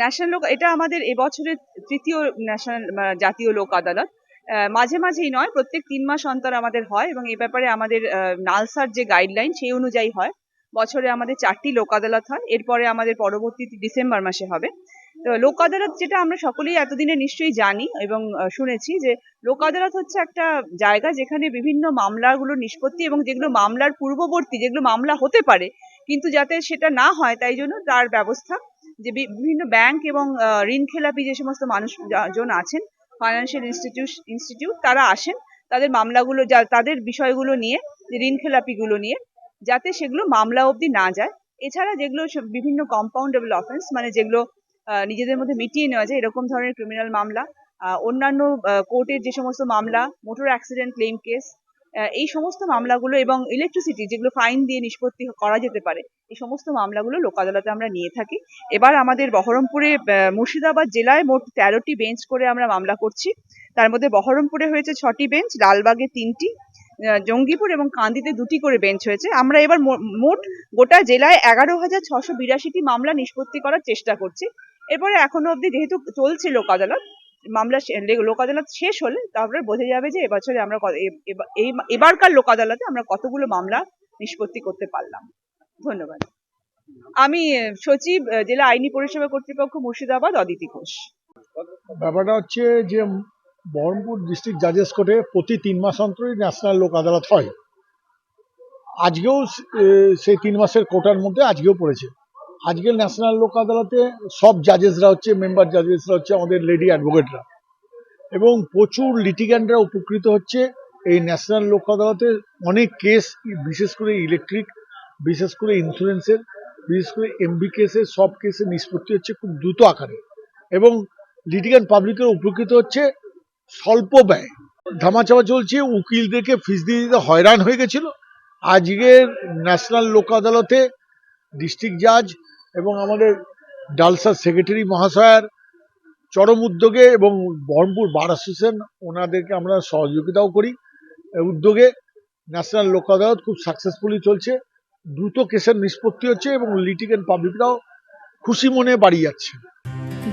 National লোক, এটা আমাদের এবছরের তৃতীয় ন্যাশনাল জাতীয় লোক আদালত। মাঝে মাঝেই নয়, প্রত্যেক তিন মাস অন্তর আমাদের হয় এবং এ ব্যাপারে আমাদের নালসার যে গাইডলাইন সেই অনুযায়ী হয়। বছরে আমাদের চারটি লোক আদালত হয়। এরপরে আমাদের পরবর্তী ডিসেম্বর মাসে হবে। তো লোক আদালত যেটা আমরা সকলেই এতদিনে নিশ্চয়ই জানি এবং শুনেছি যে লোক আদালত হচ্ছে একটা জায়গা যেখানে বিভিন্ন মামলাগুলো নিষ্পত্তি এবং যেগুলো মামলার পূর্ববর্তী যেগুলো মামলা হতে পারে, কিন্তু যাতে সেটা না হয় তাই জন্য তার ব্যবস্থা যে বিভিন্ন ব্যাংক এবং ঋণ খেলাপি যে সমস্ত মানুষ জন আছেন ফাইন্যান্সিয়াল ইনস্টিটিউট ইনস্টিটিউট তারা আসেন, তাদের মামলাগুলো যা, তাদের বিষয়গুলো নিয়ে ঋণ খেলাপিগুলো নিয়ে। যাতে সেগুলো মামলা অবধি না যায়। এছাড়া যেগুলো বিভিন্ন কম্পাউন্ডেবল অফেন্স মানে যেগুলো নিজেদের মধ্যে মিটিয়ে নেওয়া যায়, এরকম ধরনের ক্রিমিনাল মামলা অন্যান্য কোর্টের যে সমস্ত মামলা মোটর অ্যাক্সিডেন্ট ক্লেম কেস এই সমস্ত মামলাগুলো এবং ইলেকট্রিসিটি যেগুলো ফাইন দিয়ে নিষ্পত্তি করা যেতে পারে, এই সমস্ত মামলাগুলো লোক আদালতে আমরা নিয়ে থাকি। এবার আমাদের বহরমপুরে মুর্শিদাবাদ জেলায় মোট তেরোটি বেঞ্চ করে আমরা মামলা করছি। তার মধ্যে বহরমপুরে হয়েছে ছটি বেঞ্চ লালবাগে তিনটি জঙ্গিপুর এবং কান্দিতে দুটি করে বেঞ্চ হয়েছে। আমরা এবার মোট গোটা জেলায় এগারো হাজার ছশো বিরাশিটি মামলা নিষ্পত্তি করার চেষ্টা করছি। এরপরে এখনও অবধি যেহেতু চলছে লোক আদালত, মামলা লোক আদালত শেষ হলে তারপরে বোঝা যাবে যে এবছরে আমরা এই এবারকার লোক আদালতে আমরা কতগুলো মামলা নিষ্পত্তি করতে পারলাম। ধন্যবাদ। আমি সচিব জেলা আইনি পরিষেবা কর্তৃপক্ষ মুর্শিদাবাদ, অদিতি ঘোষ। ব্যাপারটা হচ্ছে যে বহরমপুর ডিস্ট্রিক্ট জাজেস কোর্টে প্রতি তিন মাস অন্তরই ন্যাশনাল লোক আদালত হয়। আজকেও সেই তিন মাসের কোটার মধ্যে আজকেও পড়েছে। আজকের ন্যাশনাল লোক আদালতে সব জাজেসরা হচ্ছে মেম্বার জাজেসরা হচ্ছে আমাদের লেডি অ্যাডভোকেটরা এবং প্রচুর লিটিগ্যান্টরা উপকৃত হচ্ছে এই ন্যাশনাল লোক আদালতে। অনেক কেস বিশেষ করে ইলেকট্রিক বিশেষ করে ইন্স্যুরেন্সের বিশেষ করে এমবি কেসের সব কেসে নিষ্পত্তি হচ্ছে খুব দ্রুত আকারে। এবং লিটিগ্যান্ট পাবলিকের উপকৃত হচ্ছে স্বল্প ব্যয়। ধামাচাপা চলছে, উকিলদেরকে ফিস দিয়ে দিতে হয়রান হয়ে গেছিল। আজকের ন্যাশনাল লোক আদালতে ডিস্ট্রিক্ট জাজ এবং আমাদের ডালসার সেক্রেটারি মহাশয়ার চরম উদ্যোগে এবং বহরমপুর বার অ্যাসোসিয়েশন ওনাদেরকে আমরা সহযোগিতাও করি। উদ্যোগে ন্যাশনাল লোক আদালত খুব সাকসেসফুলি চলছে। দ্রুত কেসের নিষ্পত্তি হচ্ছে এবং লিটিগেন্ট পাবলিকরাও খুশি মনে বাড়ি যাচ্ছে।